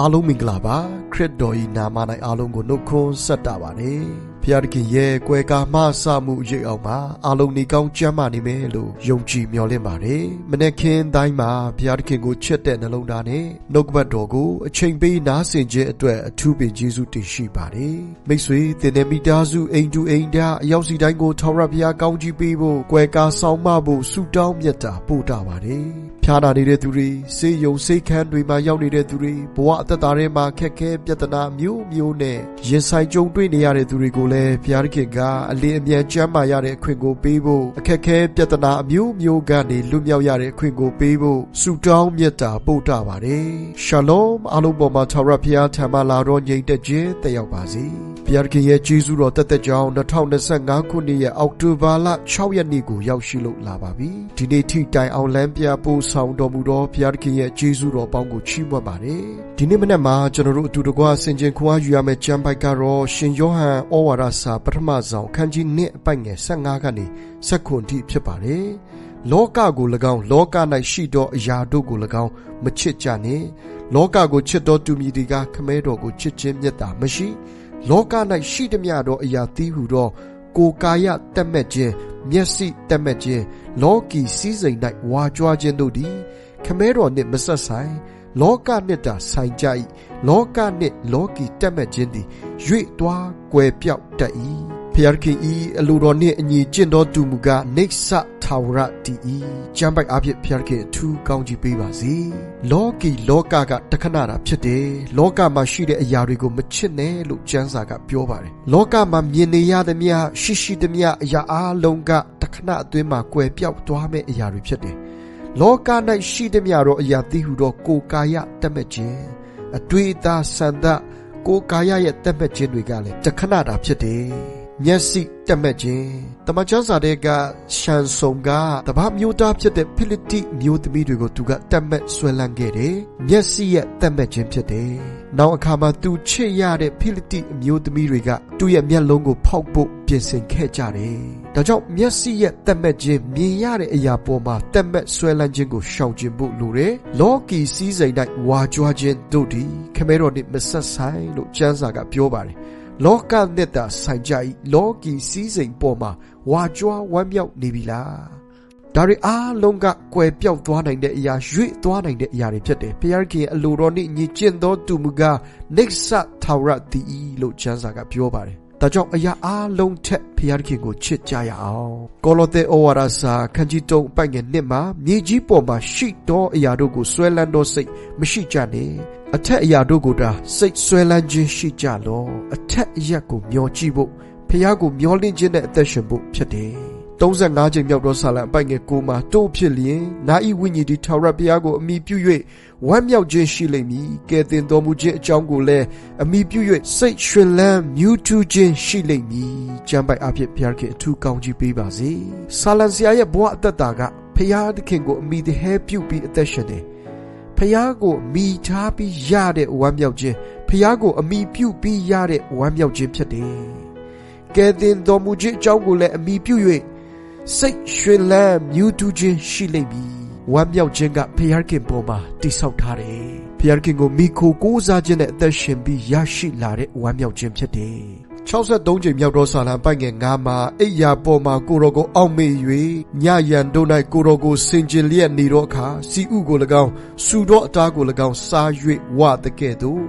အားလုံးမင်္ဂလာပါခရစ်တော်၏နာမ၌အားလုံးကိုနှုတ်ခွန်းဆက်တာပါတယ်ဖျားတခင်ရဲ့ကွယ်ကာမဆမှုရိပ်အောင်မှာအားလုံးနေကောင်းကျမ်းမာနေမယ်လို့ယုံကြည်မျှော်လင့်ပါတယ်မနေ့ခင်တိုင်းမှာဖျားတခင်ကိုချစ်တဲ့နှလုံးသားနဲ့နှုတ်ကပတ်တော်ကိုအချိန်ပေးနားဆင်ခြင်းအတွက်အထူးပင်ကျေးဇူးတင်ရှိပါတယ်မိတ်ဆွေသင်တဲ့မိသားစုအိမ်တူအိမ်သားအရောက်စီတိုင်းကိုထောက်ရဖျားကောင်းကြီးပေးဖို့ကွယ်ကာဆောင်မဖို့ဆုတောင်းမြတ်တာပို့တာပါတယ် ဖျားနာနေတဲ့သူတွေစေယုံစိတ်ခန်းတွေမှာရောက်နေတဲ့သူတွေဘဝအသက်တာထဲမှာခက်ခဲပြဿနာမျိုးမျိုးနဲ့ရင်ဆိုင်ကြုံတွေ့နေရတဲ့သူတွေကိုလည်းဘုရားခင်ကအလင်းအမြန်ကျမ်းမာရတဲ့အခွင့်ကိုပေးဖို့အခက်ခဲပြဿနာအမျိုးမျိုးကနေလွတ်မြောက်ရတဲ့အခွင့်ကိုပေးဖို့ဆုတောင်းမြတ်တာပို့တာပါတယ်ရှာလောမ်အားလုံးပေါ်မှာထာဝရဘုရားထံမှလာတော့ငြိမ်သက်ခြင်းတက်ရောက်ပါစေ ဘုရားခင်ရဲ့ကျေးဇူးတော်တက်တက်ကြောင်း2025ခုနှစ်ရဲ့အောက်တိုဘာလ6ရက်နေ့ကိုရောက်ရှိလို့လာပါပြီဒီနေ့ထိတိုင်အောင်လမ်းပြပို့ဆောင်တော်မူသောဘုရားခင်ရဲ့ကျေးဇူးတော်ပေါင်းကိုချီးမွမ်းပါတယ်ဒီနေ့မနေ့မှာကျွန်တော်တို့အတူတကွဆင်ခြင်ခွာယူရမယ့်ကျမ်းပိုက်ကတော့ရှင်ယောဟန်ဩဝါဒစာပထမဆောင်ခန်းကြီး1အပိုက်ငယ်15ကနေ19ထိဖြစ်ပါတယ်လောကကို၎င်းလောက၌ရှိသောအရာတို့ကို၎င်းမချစ်ကြနှင့်လောကကိုချစ်သောသူမည်ဒီကခမဲတော်ကိုချစ်ခြင်းမြတ်တာမရှိ လောက၌ရှိသည်မြသောအရာသီးဟုသောကိုယ်ကာယတက်မဲ့ခြင်းမျက်စိတက်မဲ့ခြင်းလောကီစည်းစိမ်၌ဝါကြွားခြင်းတို့သည်ခမဲတော်နှင့်မဆက်ဆိုင်လောကနှင့်တာဆိုင်ကြ၏လောကနှင့်လောကီတက်မဲ့ခြင်းသည်၍သွားကွယ်ပြောက်တတ်၏ဖျားခင်ဤအလိုတော်နှင့်အညီကျင့်တော်သူမူကားနေဆ ထာဝရတည်၏ကျမ်းပိုက်အဖြစ်ဖျားခင်အထူးကောင်းကြီးပေးပါစေလောကီလောကကတခဏတာဖြစ်တယ်လောကမှာရှိတဲ့အရာတွေကိုမချစ်နဲ့လို့ကျမ်းစာကပြောပါတယ်လောကမှာမြင်နေရသမျှရှိရှိသမျှအရာအလုံးကတခဏအတွင်းမှာကွယ်ပြောက်သွားမယ့်အရာတွေဖြစ်တယ်လောက၌ရှိသည်များသောအရာသိဟုသောကိုယ်ကာယတက်မဲ့ခြင်းအတွေ့အသာဆန္ဒကိုယ်ကာယရဲ့တက်မဲ့ခြင်းတွေကလည်းတခဏတာဖြစ်တယ် မျက်စိတက်မဲ့ခြင်းတမန်ကျမ်းစာတွေကရှန်ဆုံကတပတ်မျိုးသားဖြစ်တဲ့ဖိလိတိမျိုးသမီးတွေကိုသူကတက်မဲ့ဆွဲလန်းခဲ့တယ်မျက်စိရဲ့တက်မဲ့ခြင်းဖြစ်တယ်နောက်အခါမှာသူချစ်ရတဲ့ဖိလိတိအမျိုးသမီးတွေကသူ့ရဲ့မျက်လုံးကိုဖောက်ဖို့ပြင်ဆင်ခဲ့ကြတယ်ဒါကြောင့်မျက်စိရဲ့တက်မဲ့ခြင်းမြင်ရတဲ့အရာပေါ်မှာတက်မဲ့ဆွဲလန်းခြင်းကိုရှောင်ကျဉ်ဖို့လိုတယ်လောကီစည်းစိမ်၌ဝါကြွားခြင်းတို့သည်ခမဲတော်နှင့်မဆက်ဆိုင်လို့ကျမ်းစာကပြောပါတယ် လောကနဲ့တာဆိုင်ကြ၏လောကီစည်းစိမ်ပေါ်မှာဝါကြွားဝမ်းမြောက်နေပြီလားဒါတွေအားလုံးကကွယ်ပြောက်သွားနိုင်တဲ့အရာရွေ့သွားနိုင်တဲ့အရာတွေဖြစ်တယ်။ဘုရားခင်အလိုတော်နှင့်ညီကျင့်သောသူမူကားနိစ္စထာဝရတည်၏လို့ကျမ်းစာကပြောပါတယ်။ ဒါကြောင့်အရာအားလုံးထက်ဘုရားခင်ကိုချစ်ကြရအောင်။ကောလောသဲဩဝါဒစာခန်းကြီး3အပိုက်ငယ်1မှာမြေကြီးပေါ်မှာရှိသောအရာတို့ကိုဆွဲလန်းသောစိတ်မရှိကြနဲ့။အထက်အရာတို့ကိုသာစိတ်ဆွဲလန်းခြင်းရှိကြလော။အထက်အရာကိုမျောကြည့်ဖို့ဘုရားကိုမျောလင့်ခြင်းနဲ့အသက်ရှင်ဖို့ဖြစ်တယ်။ 35ချိန်မြောက်သောဆာလံအပိုက်ငယ်9မှာတို့ဖြစ်လျင်နာဤဝိညာဉ်ဒီထာဝရဘုရားကိုအမိပြု၍ဝမ်းမြောက်ခြင်းရှိလိမ့်မည်ကဲတင်တော်မူခြင်းအကြောင်းကိုလည်းအမိပြု၍စိတ်ရွှင်လန်းမြူးထူးခြင်းရှိလိမ့်မည်ကျမ်းပိုက်အဖြစ်ဘုရားခင်အထူးကောင်းကြီးပေးပါစေဆာလံဆရာရဲ့ဘဝအသက်တာကဘုရားသခင်ကိုအမိတဟဲပြုပြီးအသက်ရှင်တယ်ဖះကိုမိထားပြီးရတဲ့ဝမ်းမြောက်ခြင်းဖះကိုအမိပြုပြီးရတဲ့ဝမ်းမြောက်ခြင်းဖြစ်တယ်။ကဲတင်တော်မူခြင်းအကြောင်းကိုလည်းအမိပြု၍ စိတ်ရွှင်လန်းမြူးတူးခြင်းရှိလိမ့်မည်ဝမ်းမြောက်ခြင်းကဖျားခင်ပေါ်မှာတိဆောက်ထားတယ်ဖျားခင်ကိုမိခိုကိုးစားခြင်းနဲ့အသက်ရှင်ပြီးရရှိလာတဲ့ဝမ်းမြောက်ခြင်းဖြစ်တယ်63ချိန်မြောက်သောဆာလံပိုက်ငယ်9မှာအိယာပေါ်မှာကိုရောကိုအောက်မေ့၍ညရန်တို့၌ကိုရောကိုစင်ကြင်လျက်နေသောအခါစီဥကို၎င်းစူသောအသားကို၎င်းစား၍ဝတကဲ့သို့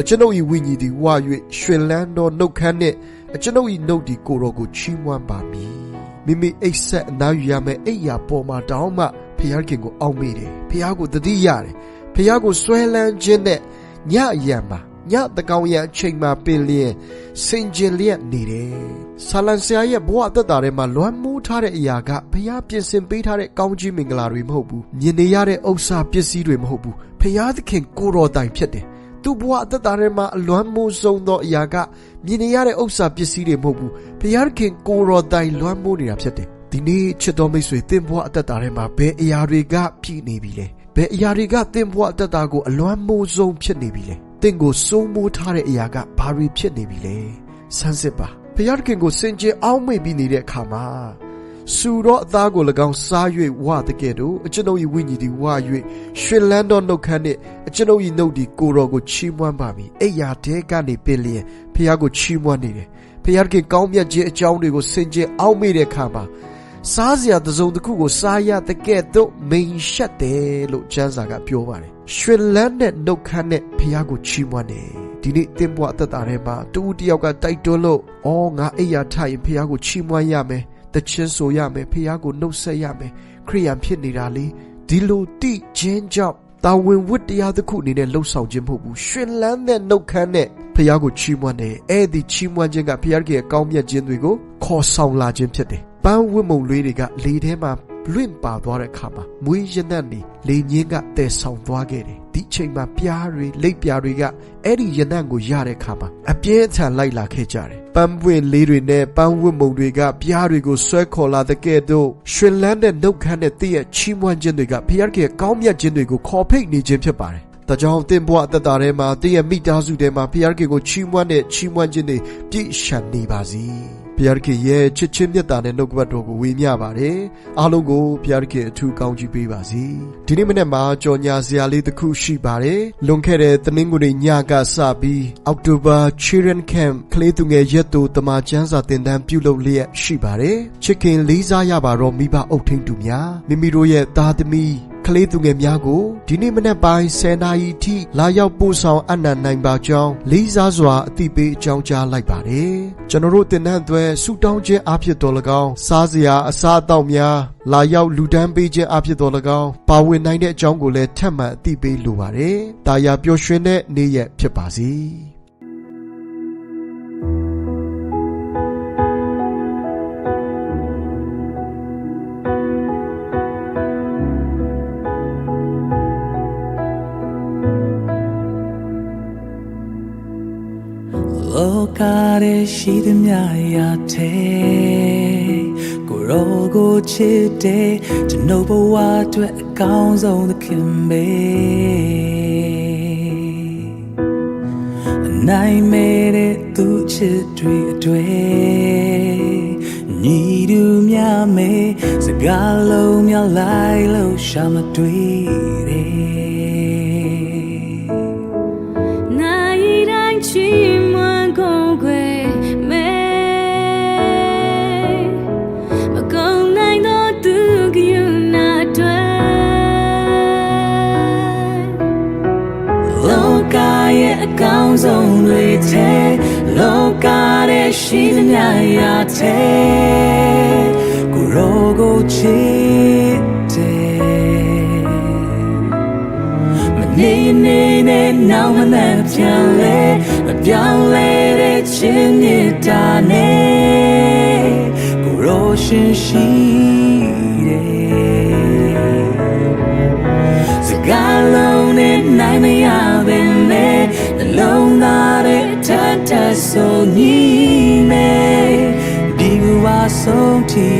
အကျွန်ုပ်၏ဝိညာဉ်သည်ဝ၍ရွှင်လန်းသောနှုတ်ခမ်းနှင့်အကျွန်ုပ်၏နှုတ်သည်ကိုရောကိုချီးမွမ်းပါမည် မိမိအိတ်ဆက်အနားယူရမယ့်အိယာပေါ်မှာတောင်းမှဖျားခင်ကိုအောက်မေ့တယ်ဖျားကိုတတိရတယ်ဖျားကိုဆွဲလန်းခြင်းနဲ့ညရံမှာညတကောင်ရအချိန်မှာပင်လျင်စင်ကြင်လျက်နေတယ်ဆာလန်ဆရာရဲ့ဘဝအသက်တာထဲမှာလွမ်းမိုးထားတဲ့အရာကဖျားပြင်ဆင်ပေးထားတဲ့ကောင်းကြီးမင်္ဂလာတွေမဟုတ်ဘူးမြင်နေရတဲ့ဥစ္စာပစ္စည်းတွေမဟုတ်ဘူးဖျားသခင်ကိုတော်တိုင်ဖြစ်တယ် သူ့ဘဝအသက်တာထဲမှာအလွမ်းမိုးဆုံးသောအရာကမြင်နေရတဲ့ဥစ္စာပစ္စည်းတွေမဟုတ်ဘူးဘုရားခင်ကိုတော်တိုင်လွမ်းမိုးနေတာဖြစ်တယ်ဒီနေ့ချစ်တော်မိတ်ဆွေသင်ဘဝအသက်တာထဲမှာဘယ်အရာတွေကပြည့်နေပြီလဲဘယ်အရာတွေကသင်ဘဝအသက်တာကိုအလွမ်းမိုးဆုံးဖြစ်နေပြီလဲသင်ကိုစိုးမိုးထားတဲ့အရာကဘာတွေဖြစ်နေပြီလဲဆန်းစစ်ပါဘုရားခင်ကိုစင်ကြယ်အောက်မေ့ပြီးနေတဲ့အခါမှာ စူသောအသားကို၎င်းစား၍ဝတကဲ့သို့အကျွန်ုပ်၏ဝိညာဉ်သည်ဝ၍ရွှင်လန်းသောနှုတ်ခမ်းနှင့်အကျွန်ုပ်၏နှုတ်သည်ကိုယ်တော်ကိုချီးမွမ်းပါမည်အိယာတဲကနေပင်လျင်ဖះကိုချီးမွမ်းနေတယ်ဖះခင်ကောင်းမြတ်ခြင်းအကြောင်းတွေကိုဆင်ခြင်အောက်မေ့တဲ့အခါမှာစားစရာတစ်စုံတစ်ခုကိုစားရတဲ့ကဲ့သို့မိန်ရှက်တယ်လို့ကျမ်းစာကပြောပါတယ်ရွှင်လန်းတဲ့နှုတ်ခမ်းနဲ့ဖះကိုချီးမွမ်းတယ်ဒီနေ့သင်ဘဝအသက်တာထဲမှာတူတယောက်ကတိုက်တွန်းလို့အော်ငါအိယာထရင်ဖះကိုချီးမွမ်းရမယ် တချင်းဆိုရမယ်ဖះကိုနှုတ်ဆက်ရမယ်ခရိယန်ဖြစ်နေတာလေဒီလိုတိချင်းကြောင့်တာဝန်ဝတ္တရားတစ်ခုအနေနဲ့လှုပ်ဆောင်ခြင်းမဟုတ်ဘူးရှင်လန်းတဲ့နှုတ်ခမ်းနဲ့ဖះကိုချီးမွမ်းတယ်အဲ့ဒီချီးမွမ်းခြင်းကဖះရဲ့အကောင်းမြတ်ခြင်းတွေကိုခေါ်ဆောင်လာခြင်းဖြစ်တယ်ပန်းဝတ်မုံလေးတွေကလေထဲမှာလွင့်ပါသွားတဲ့အခါမှာမွေးရနတ်နေလေညင်းကတည်ဆောင်သွားခဲ့တယ် ဒီချိန်မှာပြားတွေလိပ်ပြားတွေကအဲ့ဒီရနတ်ကိုရတဲ့အခါမှာအပြင်းအထန်လိုက်လာခဲ့ကြတယ်ပန်းပွင့်လေးတွေနဲ့ပန်းဝတ်မုံတွေကပြားတွေကိုဆွဲခေါ်လာတဲ့ကဲ့သို့ရွှင်လန်းတဲ့နှုတ်ခမ်းတဲ့တည့်ရဲ့ချီးမွမ်းခြင်းတွေကဖျားရဲ့ကောင်းမြတ်ခြင်းတွေကိုခေါ်ဖိတ်နေခြင်းဖြစ်ပါတယ်ဒါကြောင့်တင်ဘဝအသက်တာထဲမှာတည့်ရဲ့မိသားစုထဲမှာဖျားကိုချီးမွမ်းတဲ့ချီးမွမ်းခြင်းတွေပြည့်ရှံနေပါစေ ဘုရားခင်ရဲ့ချစ်ချင်းမြတ်တာနဲ့နှုတ်ကပတ်တော်ကိုဝေမျှပါတယ်အားလုံးကိုဘုရားခင်အထူးကောင်းချီးပေးပါစေဒီနေ့မနေ့မှာကြော်ညာစရာလေးတစ်ခုရှိပါတယ်လွန်ခဲ့တဲ့တနင်္ဂနွေညကစပြီးအောက်တိုဘာ Children Camp ကလေးသူငယ်ရက်တို့တမချန်းစာတင်တန်းပြုလုပ်လျက်ရှိပါတယ်ချစ်ခင်လေးစားရပါတော့မိဘအုပ်ထိန်သူများမိမိတို့ရဲ့သားသမီး ကလေးသူငယ်များကိုဒီနေ့မနေ့ပိုင်း10နာရီထိလာရောက်ပို့ဆောင်အနံ့နိုင်ပါကြောင်းလေးစားစွာအသိပေးအကြောင်းကြားလိုက်ပါတယ်ကျွန်တော်တို့တင်တဲ့အတွက်ဆူတောင်းခြင်းအဖြစ်တော်၎င်းစားစရာအစားအသောက်များလာရောက်လူဒန်းပေးခြင်းအဖြစ်တော်၎င်းပါဝင်နိုင်တဲ့အကြောင်းကိုလည်းထပ်မံအသိပေးလိုပါတယ်တာယာပျော်ရွှင်တဲ့နေ့ရက်ဖြစ်ပါစေ။ ကရဲ့ရှိသမျှရာတဲ့ကိုရောကိုချစ်တဲ့ကျွန်ုပ်ဘဝအတွက်အကောင်းဆုံးသခင်ပဲအနိုင်မဲ့တဲ့သူချစ်တွေအတွေ့ညီတူများမယ်စကားလုံးများလိုက်လို့ရှာမတွေ့တဲ့ ကောင်းဆုံးတွေထဲလောကရဲ့ရှိသမျှရာထဲကိုရောကိုချစ်တယ်မနေနေနဲ့နောက်မနဲ့ပြန်လဲမပြောင်းလဲတဲ့ချင်းမြတ်တာနဲ့ကိုရောရှင်ရှိတယ်စကားလုံးနဲ့နိုင်မရပဲနဲ့ နှလုံးသားရဲ့ထပ်ထပ်ဆိုညီမယ်ဒီဘဝဆုံးထိ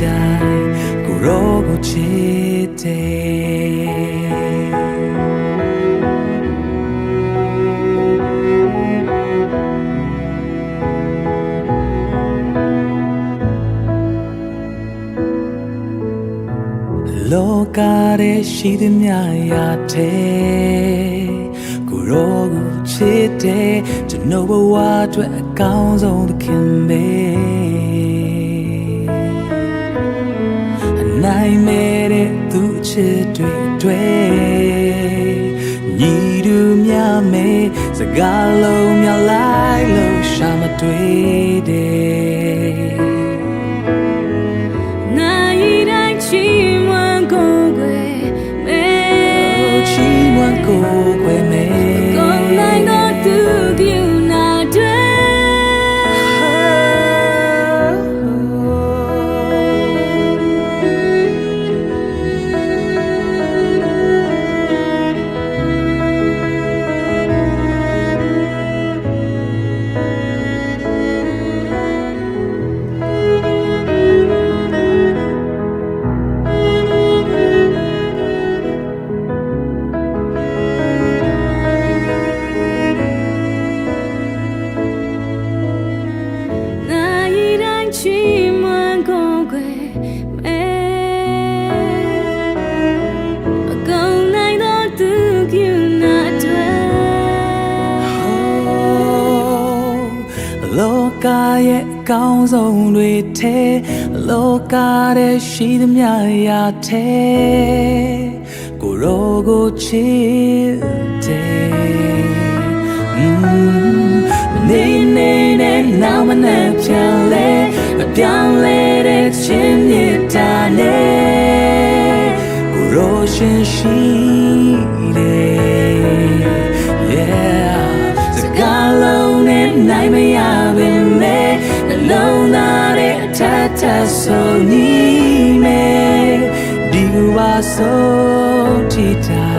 တိုင်းကိုရောကိုချစ်တယ်လောကရဲ့ရှိသမျှရာတဲ့ ကိုရောကိုချစ်တဲ့ကျွန်တော်ဘဝအတွက်အကောင်းဆုံးသခင်ပဲအနိုင်မဲ့တဲ့သူချစ်တွေတွေ့ညီတူများမယ်စကားလုံးများလိုက်လို့ရှာမတွေ့တဲ့နို ရဲ့အကောင်းဆုံးတွေထဲလောကရဲ့ရှိသမျှရာထဲကိုရောကိုချစ်တယ်နေနေနဲ့နောက်မနဲ့ပြန်လဲမပြောင်းလဲတဲ့ချင်းမြတ်တာနဲ့ကိုရောရှင်ရှိတယ် so ni me di wa so ti ta